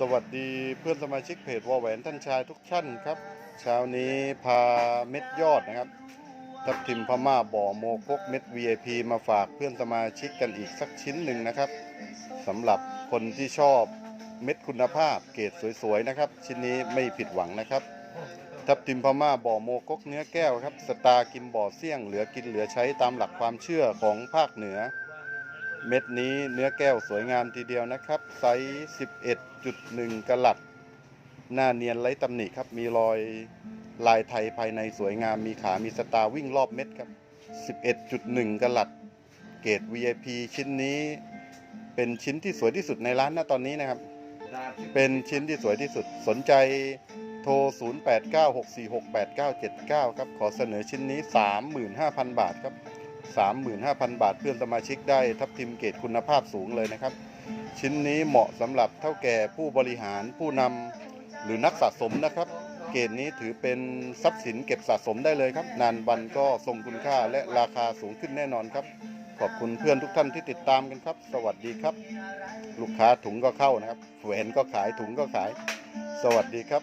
สวัสดีเพื่อนสมาชิกเพจวอแหวนท่านชายทุกท่านครับ เช้านี้พาเม็ดยอดนะครับ ทับทิมพม่าบ่อโมกกเม็ด VIP มาฝากเพื่อนสมาชิกกันอีกสักชิ้นหนึ่งนะครับสำหรับคนที่ชอบเม็ดคุณภาพเกรดสวยๆนะครับ ชิ้นนี้ไม่ผิดหวังนะครับ ทับทิมพม่าบ่อโมกกเนื้อแก้วครับ สตาร์กินบ่อเสี่ยงเหลือกินเหลือใช้ตามหลักความเชื่อของภาคเหนือ เม็ดนี้เนื้อแก้วสวยงามทีเดียวนะครับ ไซส์ 11.1กะลัด หน้าเนียนไร้ตำหนิครับ มีรอยลายไทยภายในสวยงาม มีขา มีสตาร์วิ่งรอบเม็ดครับ 11.1กะลัด เกรด VIP ชิ้นนี้ เป็นชิ้นที่สวยที่สุดในร้านนะตอนนี้นะครับ เป็นชิ้นที่สวยที่สุด สนใจโทร 0896468979 ครับ ขอเสนอชิ้นนี้ 35,000 บาทครับ 35,000 บาท เพื่อนสมาชิกได้ทับทิมเกรดคุณภาพสูงเลยนะครับ ชิ้นนี้เหมาะสำหรับเท่าแก่ผู้บริหารผู้นำหรือนักสะสมนะครับ เกรดนี้ถือเป็นทรัพย์สินเก็บสะสมได้เลยครับ นานวันก็ทรงคุณค่าและราคาสูงขึ้นแน่นอนครับ ขอบคุณเพื่อนทุกท่านที่ติดตามกันครับ สวัสดีครับ ลูกค้าถุงก็เข้านะครับแหวนก็ขายถุงก็ขาย สวัสดีครับ